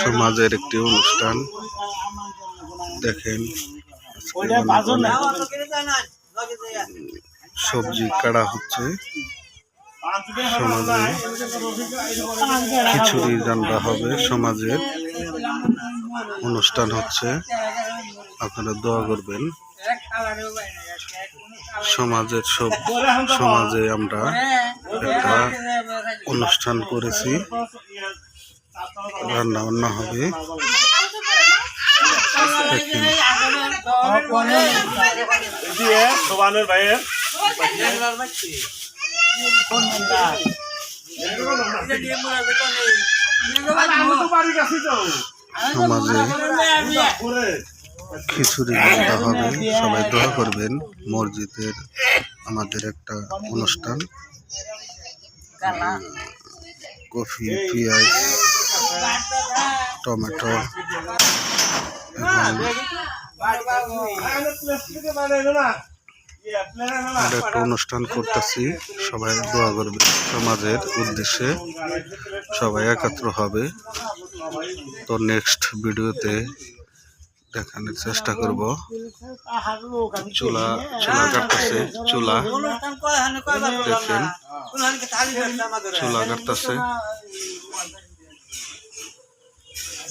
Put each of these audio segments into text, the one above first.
সমাজের একটি অনুষ্ঠান। দেখেন সবজি কাটা হচ্ছে। সমাজে খিচুড়ি রান্না হবে সমাজের অনুষ্ঠান হচ্ছে। আপনারা দোয়া করবেন। সমাজের সব সমাজে আমরা একটা অনুষ্ঠান করেছি। রান্না বান্না হবে। সমাজে খিচুড়ি রান্না হবে। সবাই দোয়া করবেন, মসজিদের আমাদের একটা অনুষ্ঠান। কফি, পেঁয়াজ টমেটো আমরা একটা অনুষ্ঠান করতেছি। সবাই দোয়া করবে সমাজের উদ্দেশ্যে সবাই একাত্র হবে। তো নেক্সট ভিডিওতে দেখানোর চেষ্টা করব। চুলা চুলা কাটতেছে। চুলা দেখেন। চুলা কাটতেছে।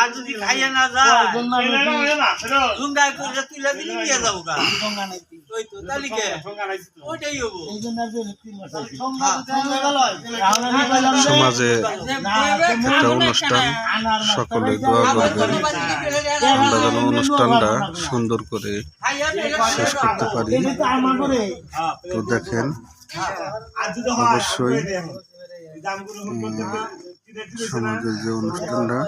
আর যদি খাইয়ে না যা না ফেরো তুলে দিলি নিয়ে যাব গা। ওই তো তালিকে ওইটাই হব। এই জন্য আর যে তিন মাস আছে। এখন আমি বললাম যে, সমাজে একটা অনুষ্ঠান। সকলে দোয়া করবেন। আমরা যেন অনুষ্ঠানটা সুন্দর করে শেষ করতে পারি। তো করে। তো দেখেন আর অবশ্যই সমাজের যে অনুষ্ঠানটা,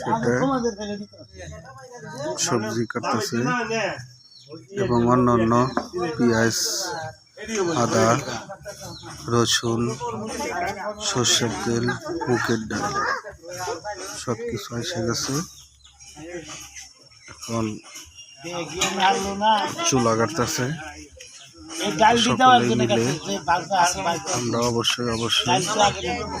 সেটা। সবজি কাটতেছে এবং অন্যান্য পেঁয়াজ, আদা, রসুন, সর্ষের তেল মুখের ডাল সব কিছু এসে গেছে এখন চুলা কাটতেছে সকলে মিলে আমরা অবশ্যই অবশ্যই ডাল তো আগে দিতে হবে।